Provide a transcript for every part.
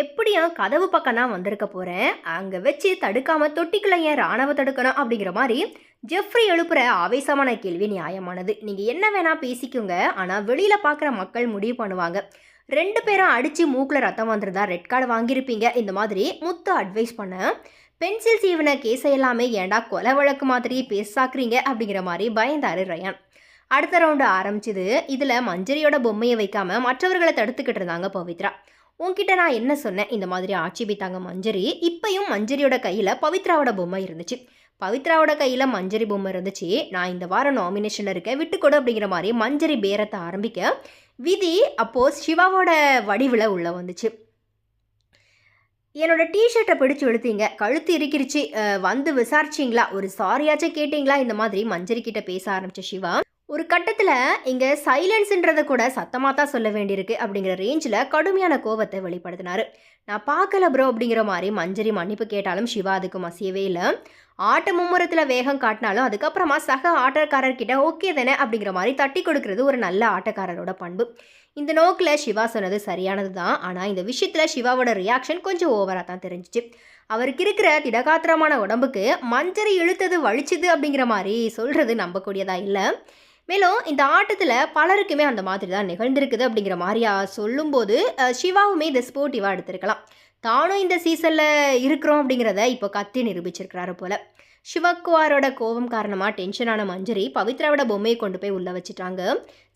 எப்படியும் கதவு பக்கம் தான் வந்திருக்க போகிறேன் அங்கே வச்சு தடுக்காமல் தொட்டிக்குள்ள ஏன் ராணுவ தடுக்கணும் அப்படிங்கிற மாதிரி ஜெஃப்ரி எழுப்புற ஆவேசமான கேள்வி நியாயமானது. நீங்கள் என்ன வேணால் பேசிக்கோங்க. ஆனால் வெளியில் பார்க்குற மக்கள் முடிவு பண்ணுவாங்க. ரெண்டு பேரும் அடித்து மூக்கில் ரத்தம் வந்திருந்தா ரெட் கார்டு வாங்கியிருப்பீங்க. இந்த மாதிரி முத்து அட்வைஸ் பண்ண பென்சில் சீவன கேஸை எல்லாமே ஏன்டா கொலை வழக்கு மாதிரி பேசாக்குறீங்க? அப்படிங்கிற மாதிரி பயந்தாரு ரயான். அடுத்த ரவுண்டு ஆரம்பிச்சது. இதில் மஞ்சரியோட பொம்மையை வைக்காமல் மற்றவர்களை தடுத்துக்கிட்டு இருந்தாங்க பவித்ரா. உன்கிட்ட நான் என்ன சொன்னேன்? இந்த மாதிரி ஆட்சேபித்தாங்க மஞ்சரி. இப்பையும் மஞ்சரியோட கையில் பவித்ராவோட பொம்மை இருந்துச்சு. பவித்ராவோட கையில் மஞ்சரி பொம்மை இருந்துச்சு. நான் இந்த வாரம் நாமினேஷனில் இருக்கேன். விட்டுக்கொடு அப்படிங்கிற மாதிரி மஞ்சரி பேரத்தை ஆரம்பிக்க விதி அப்போது சிவாவோட வடிவில் உள்ளே வந்துச்சு. என்னோட டிஷர்ட்டை பிடிச்சு இழுத்தீங்க. கழுத்து இருக்கிருச்சு வந்து விசாரிச்சிங்களா? ஒரு சாரியாச்சும் கேட்டிங்களா? இந்த மாதிரி மஞ்சரி கிட்ட பேச ஆரம்பிச்ச சிவா ஒரு கட்டத்தில் இங்கே சைலன்ஸுன்றதை கூட சத்தமாக தான் சொல்ல வேண்டியிருக்கு அப்படிங்கிற ரேஞ்சில் கடுமையான கோவத்தை வெளிப்படுத்தினாரு. நான் பார்க்கல ப்ரோ அப்படிங்கிற மாதிரி மஞ்சரி மன்னிப்பு கேட்டாலும் சிவா அதுக்கு மசியவே இல்லை. ஆட்ட மும்முரத்தில் வேகம் காட்டினாலும் அதுக்கப்புறமா சக ஆட்டக்காரர்கிட்ட ஓகே தானே அப்படிங்கிற மாதிரி தட்டி கொடுக்கறது ஒரு நல்ல ஆட்டக்காரரோட பண்பு. இந்த நோக்கில் சிவா சொன்னது சரியானது தான் ஆனால் இந்த விஷயத்தில் சிவாவோட ரியாக்ஷன் கொஞ்சம் ஓவராக தான் தெரிஞ்சிச்சு. அவருக்கு இருக்கிற திடகாத்திரமான உடம்புக்கு மஞ்சரி இழுத்தது வலிச்சுது அப்படிங்கிற மாதிரி சொல்கிறது நம்பக்கூடியதாக இல்லை. மேலும் இந்த ஆட்டத்தில் பலருக்குமே அந்த மாதிரி தான் நிகழ்ந்திருக்குது அப்படிங்கிற மாதிரியா சொல்லும்போது சிவாவுமே இதை ஸ்போர்ட்டிவாக எடுத்திருக்கலாம். தானும் இந்த சீசனில் இருக்கிறோம் அப்படிங்கிறத இப்போ கத்தி நிரூபிச்சிருக்கிறாரு போல. சிவக்குவாரோட கோபம் காரணமாக டென்ஷனான மஞ்சரி பவித்ராவோட பொம்மையை கொண்டு போய் உள்ளே வச்சுட்டாங்க.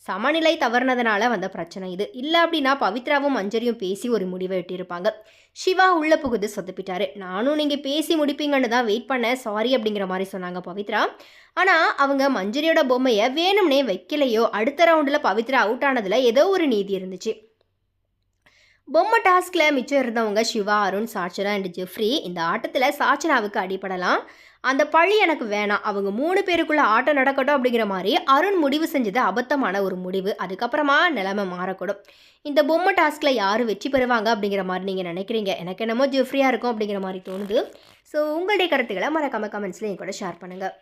சமநிலை தவறுனதுனால வந்த பிரச்சனை இது. இல்லை அப்படின்னா பவித்ராவும் மஞ்சரியும் பேசி ஒரு முடிவை எட்டியிருப்பாங்க. சிவா உள்ளே புகுது சொதப்பிட்டாரு. நானும் நீங்கள் பேசி முடிப்பீங்கன்னு தான் வெயிட் பண்ணேன். சாரி அப்படிங்கிற மாதிரி சொன்னாங்க பவித்ரா. ஆனால் அவங்க மஞ்சுரியோட பொம்மையை வேணும்னே வைக்கலையோ அடுத்த ரவுண்டில் பவித்ரா அவுட் ஆனதில் ஏதோ ஒரு நீதி இருந்துச்சு. பொம்மை டாஸ்கில் மிச்சம் இருந்தவங்க சிவா அருண் சாச்சனா அண்ட் ஜெஃப்ரி இந்த ஆட்டத்தில் சாச்சனாவுக்கு அடிபடலாம். அந்த பழி எனக்கு வேணாம். அவங்க மூணு பேருக்குள்ளே ஆட்டம் நடக்கட்டும் அப்படிங்கிற மாதிரி அருண் முடிவு செஞ்சது அபத்தமான ஒரு முடிவு. அதுக்கப்புறமா நிலைமை மாறக்கூடும். இந்த பொம்மை டாஸ்கில் யார் வெற்றி பெறுவாங்க அப்படிங்கிற மாதிரி நீங்கள் நினைக்கிறீங்க? எனக்கு என்னமோ ஜெஃப்ரியாக இருக்கும் அப்படிங்கிற மாதிரி தோணுது. ஸோ உங்களுடைய கருத்துக்களை மறக்காம கமெண்ட்ஸில் என் கூட ஷேர் பண்ணுங்கள்